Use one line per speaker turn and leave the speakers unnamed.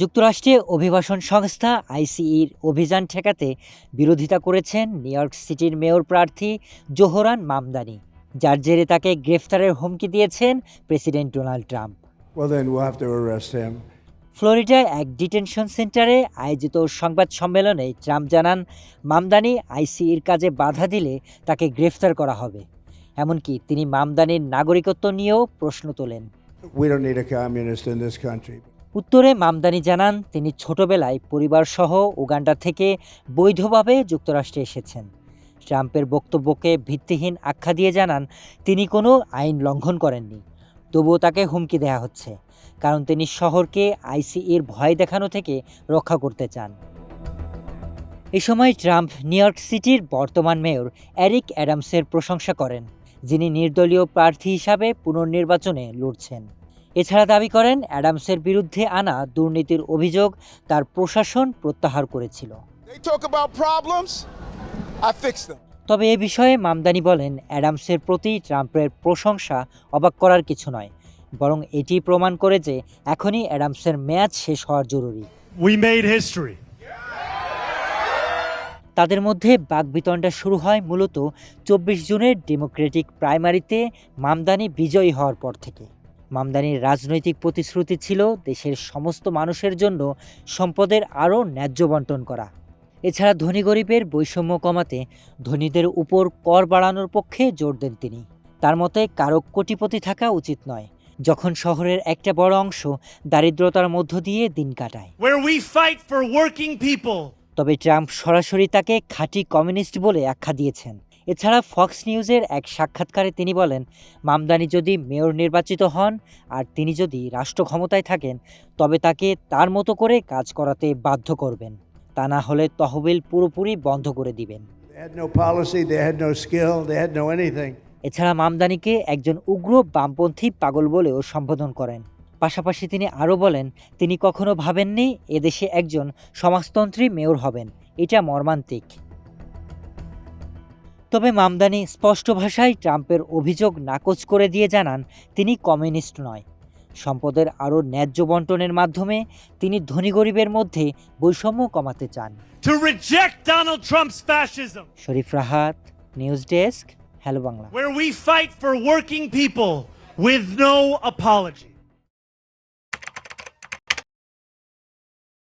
যুক্তরাষ্ট্রে অভিবাসন সংস্থা আইসিইর অভিযান ঠেকাতে বিরোধিতা করেছেন নিউ ইয়র্ক সিটির মেয়র প্রার্থী জোহরান মামদানি যার জেরে তাকে গ্রেফতারের হুমকি দিয়েছেন প্রেসিডেন্ট ডোনাল্ড ট্রাম্প. ফ্লোরিডায় এক ডিটেনশন সেন্টারে আয়োজিত সংবাদ সম্মেলনে ট্রাম্প জানান মামদানি আইসিইর কাজে বাধা দিলে তাকে গ্রেফতার করা হবে। এমনকি তিনি মামদানির নাগরিকত্ব নিয়েও প্রশ্ন তোলেন। উত্তরে মামদানি জানান, তিনি ছোটবেলায় পরিবারসহ উগান্ডা থেকে বৈধভাবে যুক্তরাষ্ট্রে এসেছেন। ট্রাম্পের বক্তব্যকে ভিত্তিহীন আখ্যা দিয়ে জানান, তিনি কোনো আইন লঙ্ঘন করেননি। তবুও তাকে হুমকি দেওয়া হচ্ছে, কারণ তিনি শহরকে আইসিএর ভয় দেখানো থেকে রক্ষা করতে চান। এ সময় ট্রাম্প নিউ ইয়র্ক সিটির বর্তমান মেয়র এরিক অ্যাডামসের প্রশংসা করেন, যিনি নির্দলীয় প্রার্থী হিসাবে পুনর্নির্বাচনে লড়ছেন। এছাড়া দাবি করেন অ্যাডামসের বিরুদ্ধে আনা দুর্নীতির অভিযোগ তার প্রশাসন প্রত্যাহার করেছিল. তবে এ বিষয়ে মামদানি বলেন অ্যাডামসের প্রতি ট্রাম্পের প্রশংসা অবাক করার কিছু নয়। বরং এটি প্রমাণ করে যে এখনই অ্যাডামসের ম্যাচ শেষ হওয়ার জরুরি। তাদের মধ্যে বাকবিতণ্ডা শুরু হয় মূলত চব্বিশ জুনের ডেমোক্রেটিক প্রাইমারিতে মামদানি বিজয়ী হওয়ার পর থেকে। মামদানির রাজনৈতিক প্রতিশ্রুতি ছিল দেশের সমস্ত মানুষের জন্য সম্পদের আরও ন্যায্য বন্টন করা। এছাড়া ধনী গরিবের বৈষম্য কমাতে ধনীদের উপর কর বাড়ানোর পক্ষে জোর দেন তিনি। তার মতে কারও কোটিপতি থাকা উচিত নয়। যখন শহরের একটা বড় অংশ দারিদ্রতার মধ্য দিয়ে দিন কাটায়। তবে ট্রাম্প সরাসরি তাকে খাঁটি কমিউনিস্ট বলে আখ্যা দিয়েছেন। এছাড়া ফক্স নিউজের এক সাক্ষাৎকারে তিনি বলেন মামদানি যদি মেয়র নির্বাচিত হন আর তিনি যদি রাষ্ট্র ক্ষমতায় থাকেন তবে তাকে তার মতো করে কাজ করাতে বাধ্য করবেন। তা না হলে তহবিল পুরোপুরি বন্ধ করে দিবেন. এছাড়া মামদানিকে একজন উগ্র বামপন্থী পাগল বলেও সম্বোধন করেন। পাশাপাশি তিনি আরও বলেন তিনি কখনো ভাবেননি এদেশে একজন সমাজতন্ত্রী মেয়র হবেন। এটা মর্মান্তিক। তবে মামদানি স্পষ্ট ভাষায় ট্রাম্পের অভিযোগ নাকচ করে দিয়ে জানান তিনি কমিউনিস্ট নয় সম্পদের আরও ন্যায্য বন্টনের মাধ্যমে তিনি ধনী গরিবের মধ্যে বৈষম্য কমাতে চান. Sharif Rahat news desk hello Bangla
Where we fight for working people with no apology.